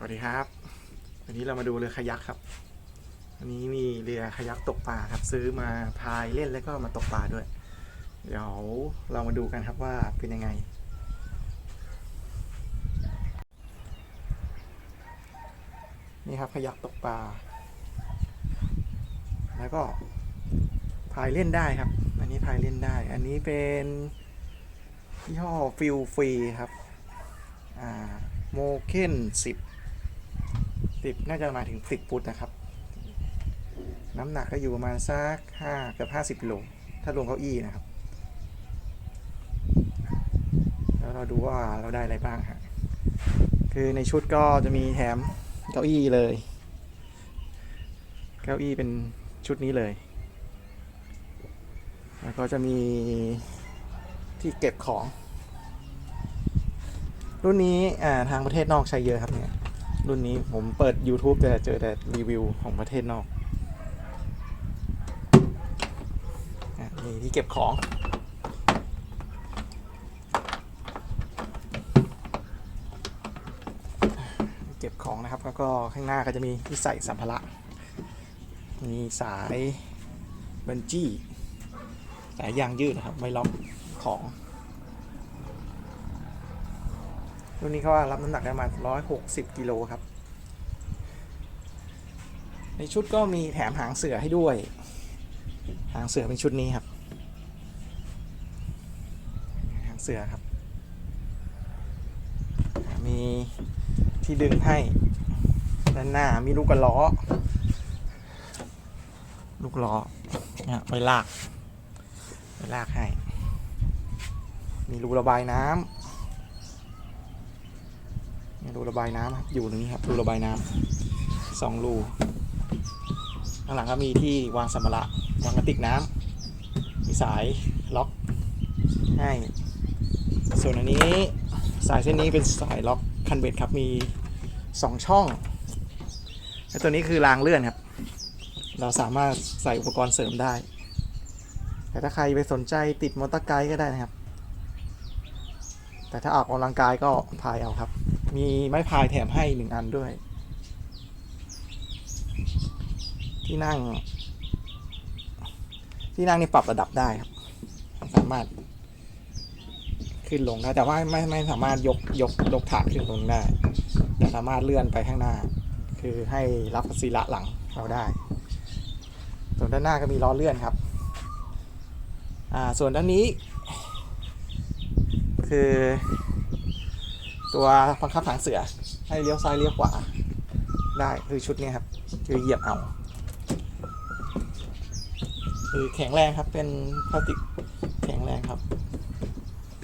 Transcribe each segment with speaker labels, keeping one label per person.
Speaker 1: สวัสดีครับ วันนี้เรามาดูเรือคายักครับวันนี้มีเรือคายักตกปลาครับ ซื้อมาพายเล่นแล้วก็มาตกปลาด้วย เดี๋ยวเรามาดูกันครับว่าเป็นยังไง นี่ครับคายักตกปลา แล้วก็พายเล่นได้ครับ อันนี้พายเล่นได้ อันนี้เป็นยี่ห้อฟิลฟรีครับ อ่าโมเคนสิบ สิบน่าจะมาถึงสิบฟุตนะครับ น้ำหนักก็อยู่ประมาณสักห้าเกือบห้าสิบโลถ้ารวมเก้าอี้นะครับ แล้วเราดูว่าเราได้อะไรบ้างฮะคือในชุดก็จะมีแถมเก้าอี้เลย เก้าอี้เป็นชุดนี้เลย แล้วก็จะมีที่เก็บของ รุ่นนี้อ่าทางประเทศนอกใช้เยอะครับเนี่ย รุ่นนี้ผมเปิด YouTube แต่เจอแต่รีวิวของประเทศนอกอะมีที่เก็บของ เก็บของนะครับ แล้วก็ข้างหน้าก็จะมีที่ใส่สัมภาระ มีสายบันจี้ สายยางยืดนะครับ ไม่ล็อกของ รุ่นนี้เขาว่ารับน้ำหนักได้ประมาณ160กิโลครับ ในชุดก็มีแถมหางเสือให้ด้วย หางเสือเป็นชุดนี้ครับ หางเสือครับ มีที่ดึงให้ด้านหน้ามีลูกกระล้อ ลูกล้อนี่ยไว้ลากไว้ลากให้ มีรูระบายน้ำ รูระบายน้ำครับอยู่ตรงนี้ครับรูระบายน้ำสองรูข้างหลังก็มีที่วางสัมภาระวางกระติกน้ำมีสายล็อกให้ส่วนอันนี้สายเส้นนี้เป็นสายล็อกคันเบ็ดครับมีสองช่องและตัวนี้คือรางเลื่อนครับ เราสามารถใส่อุปกรณ์เสริมได้ แต่ถ้าใครไปสนใจติดมอเตอร์ไกด์ก็ได้นะครับ แต่ถ้าออกกำลังกายก็พายเอาครับ มีไม้พายแถมให้หนึ่งอันด้วย ที่นั่ง ที่นั่งนี่ปรับระดับได้ครับ สามารถ ขึ้นลงได้แต่ว่าไม่ไม่สามารถยกยกยกถาดขึ้นลงได้แต่สามารถเลื่อนไปข้างหน้า คือให้รับศีระหลังเราได้ ส่วนด้านหน้าก็มีล้อเลื่อนครับ อ่าส่วนด้านนี้ คือ ตัวบังคับหางเสือ ให้เลี้ยวซ้ายเลี้ยวขวา ได้คือชุดนี้ครับ คือเหยียบเอา คือแข็งแรงครับ เป็นพลาสติกแข็งแรงครับ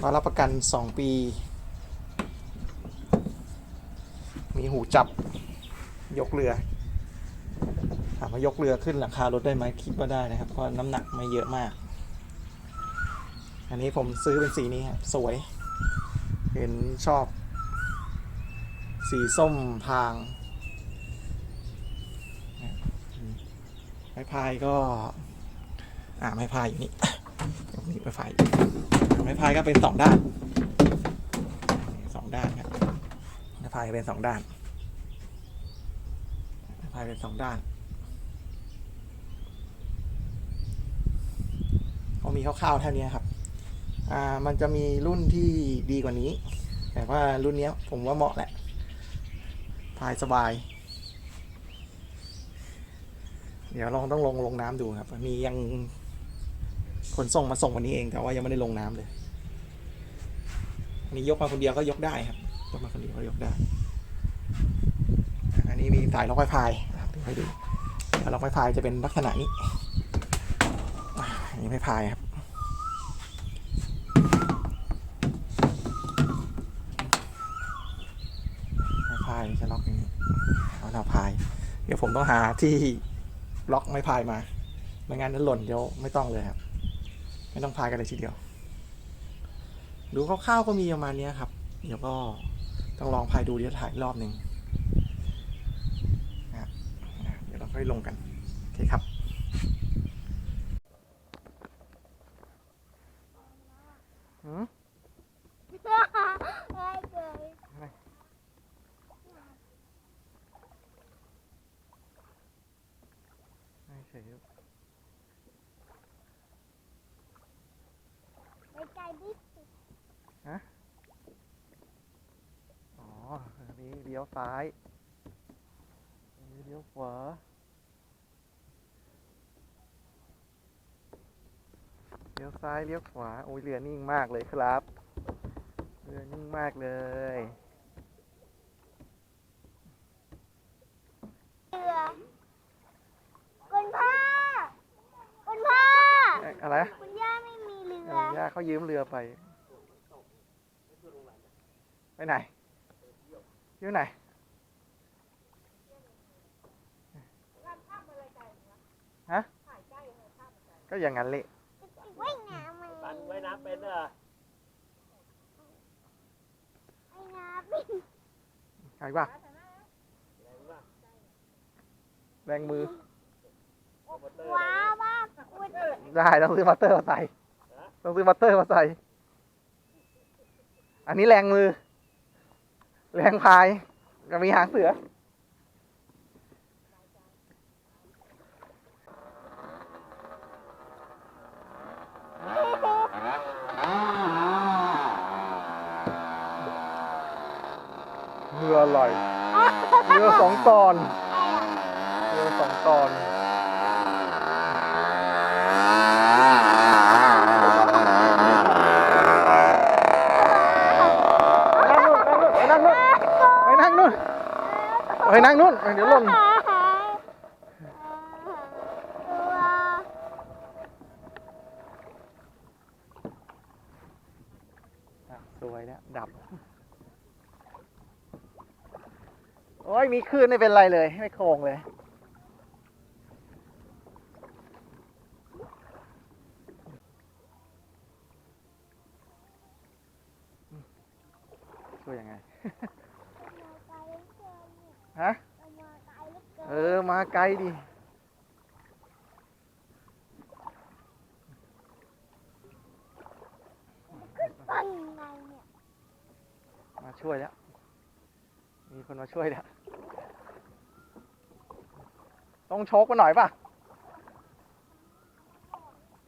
Speaker 1: มารับประกัน 2 ปี มีหูจับยกเรือถามว่ายกเรือขึ้นหลังคารถได้ไหมคิดว่าได้นะครับ เพราะน้ำหนักไม่เยอะมาก อันนี้ผมซื้อเป็นสีนี้ครับสวย เห็นชอบ สีส้มพางไม้พายก็ อ่าไม้พายอยู่นี่ตรงนี้ไม้พายไม้พายก็เป็นสองด้านสองด้านครับไม้พายเป็นสองด้านไม้พายเป็นสองด้านเขามีคร่าวๆเท่านี้ครับ อ่ามันจะมีรุ่นที่ดีกว่านี้ แต่ว่ารุ่นนี้ผมว่าเหมาะแหละ พายสบาย เดี๋ยวลองต้องลงลงน้ำดูครับ มียังคนส่งมาส่งวันนี้เองแต่ว่ายังไม่ได้ลงน้ำเลยอันนี้ยกมาคนเดียวก็ยกได้ครับ ยกมาคนเดียวก็ยกได้ อันนี้มีสายล็อกไฟพายครับดูให้ดูล็อกไฟพายจะเป็นลักษณะนี้อันนี้ไม้พายครับ ไม้พายจะล็อกอย่างนี้เอาหน้าพาย เดี๋ยวผมต้องหาที่ล็อกไม้พายมาไม่งั้นจะหล่นเดี๋ยวไม่ต้องเลยครับ ไม่ต้องพายกันเลยทีเดียว ดูคร่าวๆก็มีประมาณนี้ครับ เดี๋ยวก็ต้องลองพายดูเดี๋ยวถ่ายอีกรอบหนึ่งนะครับเดี๋ยวเราค่อยลงกันโอเคครับหืม
Speaker 2: ไม่เคย
Speaker 1: ฉยๆลูก
Speaker 2: ไปไกลที่สุด
Speaker 1: อ๋ออันนี้เลี้ยวซ้ายอันนี้เลี้ยวขวา เลี้ยวซ้ายเลี้ยวขวา โอ้ยเรือนิ่งมากเลยครับ เรือนิ่งมากเลย
Speaker 2: เรือคุณพ่อคุณพ่อ
Speaker 1: เอ๊ะอะไรนะ
Speaker 2: คุณย่าไม่มีเรือ
Speaker 1: เออย่าเขายืมเรือไป ไปไหนอยู่ไหนฮะก็อย่างนั้นเละ
Speaker 2: ว่ายน้ำมัน
Speaker 3: ปันว่ายน้ำเป็นเหรอ
Speaker 2: ว่ายน้ำเป็น
Speaker 1: ใครป่ะ
Speaker 3: แรงป่ะ
Speaker 1: แรงมือ
Speaker 3: มอเตอร์
Speaker 2: ว้าวว่าคุณ
Speaker 1: ได้ต้องซื้อมัตเตอร์มาใส่ต้องซื้อมัตเตอร์มาใส่ อันนี้แรงมือ แรงพายก็มีหางเสือเรืออร่อยเรือสองตอนเรือสองตอน นั่งนู่นไปนั่งนู่น ไปนั่งนู่นไปเดี๋ยวหล่น
Speaker 2: ตัว
Speaker 1: อะสวยแล้วดับ โอ้ยมีคลื่นไม่เป็นไรเลย ไม่โคงเลยช่วยยังไง ฮะเออ มาไกลดิ
Speaker 2: ตั้งไงเนี่ย
Speaker 1: มาช่วยแล้ว มีคนมาช่วยแล้ว ต้องโชกมาหน่อยป่ะ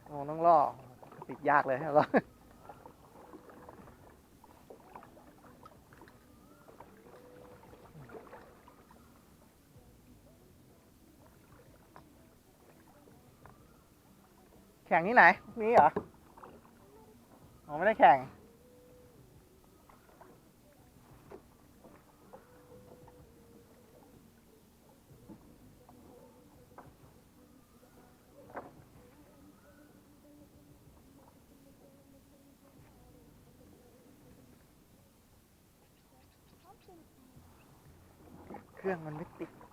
Speaker 1: โอ้ต้องล่อติดยากเลยแล้ว แข่งที่ไหน นี้เหรออ๋อไม่ได้แข่ง เครื่องมันไม่ติด